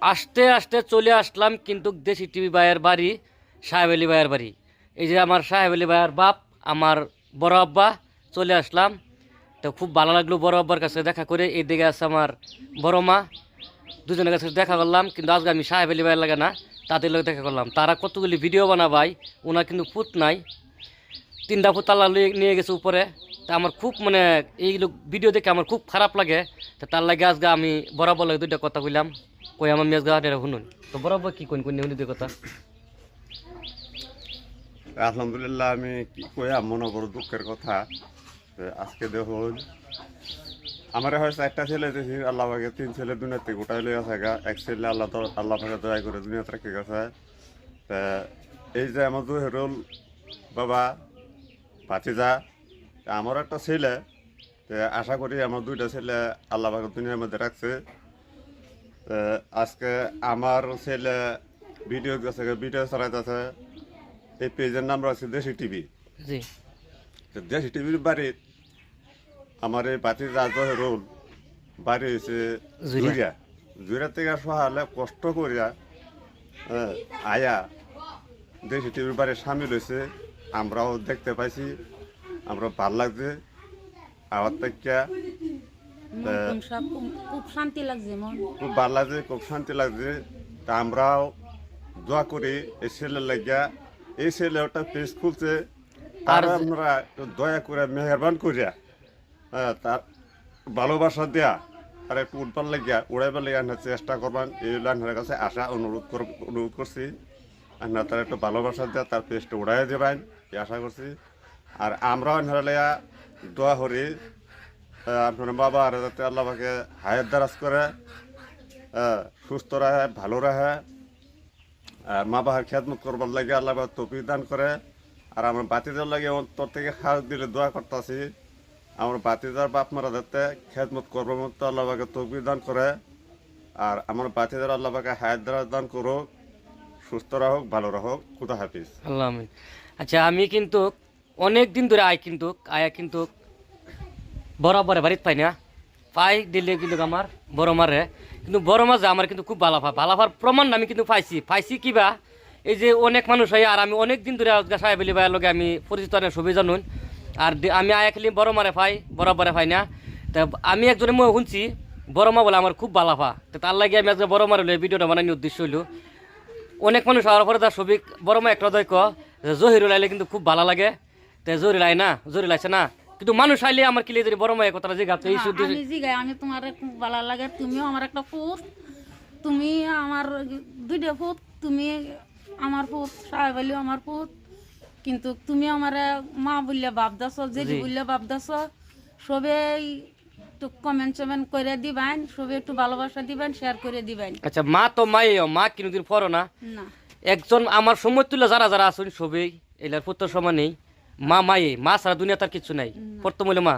আস্তে আস্তে চলে আসলাম কিন্তু দেশি টিভি ভাইয়ের বাড়ি সাহেব আলী ভাইয়ের বাড়ি। এই যে আমার সাহেব আলী ভাইয়ের বাপ, আমার বড় আব্বা, চলে আসলাম। তো খুব ভালো লাগল বড় আব্বার কাছে দেখা করে। এই দিকে আছে আমার বড় মা। দুজনের কাছে দেখা করলাম, কিন্তু আজকে আমি সাহেব আলী ভাইয়ের লাগে না, তাদের লোক দেখা করলাম। তারা কতগুলি ভিডিও বানাবাই ওনার কিন্তু পুত নাই। তিনটা তাল্লা লিয়ে- নিয়ে গেছে উপরে। তা আমার খুব মানে এই ভিডিও দেখে আমার খুব খারাপ লাগে। তা তার লাগে আজকে আমি বরাবর লাগে দুইটা কথা কইলাম। কই আমার মেজ গা শুনুন। তো বরাবর কি কোন কোন দুই কথা। আলহামদুলিল্লাহ, আমি কি কইয়া মনে বড় দুঃখের কথা। আজকে দেখুন আমার হয়েছে একটা ছেলে আল্লাহ পাকে তিন ছেলে দুনিয়াতে গোটাই লইয়া থাকা। এক ছেলে আল্লাহ তো আল্লাহ পাকে দয়া করে দুনিয়াতে রেখে গেছে। তা এই যে আমার দু হেরুল বাবা, ভাতিজা তা আমার একটা ছেলে তে আশা করি আমার দুইটা ছেলে আল্লাহ দুনিয়ার মধ্যে রাখছে। আজকে আমার ছেলে ভিডিও গেছে ভিডিও চালাইতেছে এই পেজের নাম রাখছে দেশি টিভি। দেশি টিভির বাড়ির আমার এই বাতি রাজা রোল বাড়ি হয়েছে। জুরিয়া। জুরিয়া। থেকে সহালে কষ্ট করিয়া আয়া দেশি টিভির বাড়ি সামিল হয়েছে আমরাও দেখতে পাইছি। আমরা ভালো লাগছে আবার থেকে খুব- শান্তি লাগছে খুব ভালো লাগছে খুব শান্তি লাগছে। তা আমরাও দোয়া করি এই ছেলের লাগিয়া। এই ছেলে ওটা পেজ খুলছে তার আমরা একটু দয়া করে মেহরবান করিয়া হ্যাঁ, তার ভালোবাসা দেয়া আর একটু উঠবার লাগিয়া উড়াইবার লাগিয়া আনার চেষ্টা করবেন। এই কাছে আশা অনুরোধ অনুরোধ করছি। আপনার তার একটু ভালোবাসা দেয়া তার পেজটা উড়াই দেবেন। এই আশা করছি আর এনারা লাইয়া দোয়া করি আপনার বাবা আর যাতে আল্লাহ পাকে হায়াত দারাজ করে সুস্থ রাখে ভালো রাখে আর মা বাবার খেদমত করবার লাগে আল্লাহ তৌফিক দান করে। আর আমার বাতিদার লাগে অন্তর থেকে সাহস দিলে দোয়া করতেছি। আমার বাতিদার বাপ মারা যাতে খেদমত করবার মতো আল্লাহ পাকে তৌফিক দান করে। আর আমার বাতিদার আল্লাহ পাকে হায়াত দারাজ দান করুক, সুস্থ রাখুক ভালো রাখুক খুদা হাফিজ। আল্লাহ আচ্ছা আমি কিন্তু অনেক দিন ধরে আয় কিন্তু, আয়া কিন্তু বরাবরে বাড়িতে পাই না। পাই দিলে কিন্তু আমার বড় মারে। কিন্তু বড় মাঝে আমার কিন্তু খুব ভালো পা ভালো পার প্রমাণ আমি কিন্তু পাইছি। পাইছি কিবা এই যে অনেক মানুষ হয়, আর আমি অনেক দিন ধরে সাহেব আলী ভাইয়ের লগে আমি পরিচিত না সবই জানুন। আর আমি আয়া খেলি বড় মারে পাই, বরাবরে পাই না। তা আমি একজনে মই শুনছি, বড় মা বলে আমার খুব ভালো পা তো তার লাগে আমি আজকে বড় মারে ভিডিওটা বানানি উদ্দেশ্য হইল। অনেক মানুষ হওয়ার পরে তার ছবি বড় মা একটা দয় জহিরুল আইলে কিন্তু খুব ভালো লাগে। তে আই না জহিরুল আইছে না। কিন্তু মানুষ আইলে আমার কিলে যদি বড় মায়ের কথাটা জিগাতে এই শুধু আমি জিগাই আমি তোমার খুব ভালো লাগে তুমিও আমার একটা ফুট তুমি আমার দুইটা ফুট তুমি আমার ফুট সাহেব আলিও আমার ফুট কিন্তু তুমি আমার মা বললে বাপ দাস জেঠি জি। বললে বাপ দাস সবাই একটু কমেন্ট সমেন্ট করে দিবেন সবাই একটু ভালোবাসা দিবেন শেয়ার করে দিবেন। আচ্ছা মা তো মাই মা কোনোদিন পড়ো না। না। একজন আমার সময় তুলে যারা যারা আছেন সবেই এলার পুত্র সমানেই মা মায়ে মা সারা দুনিয়া তার কিছু নাই। প্রথম হইল মা।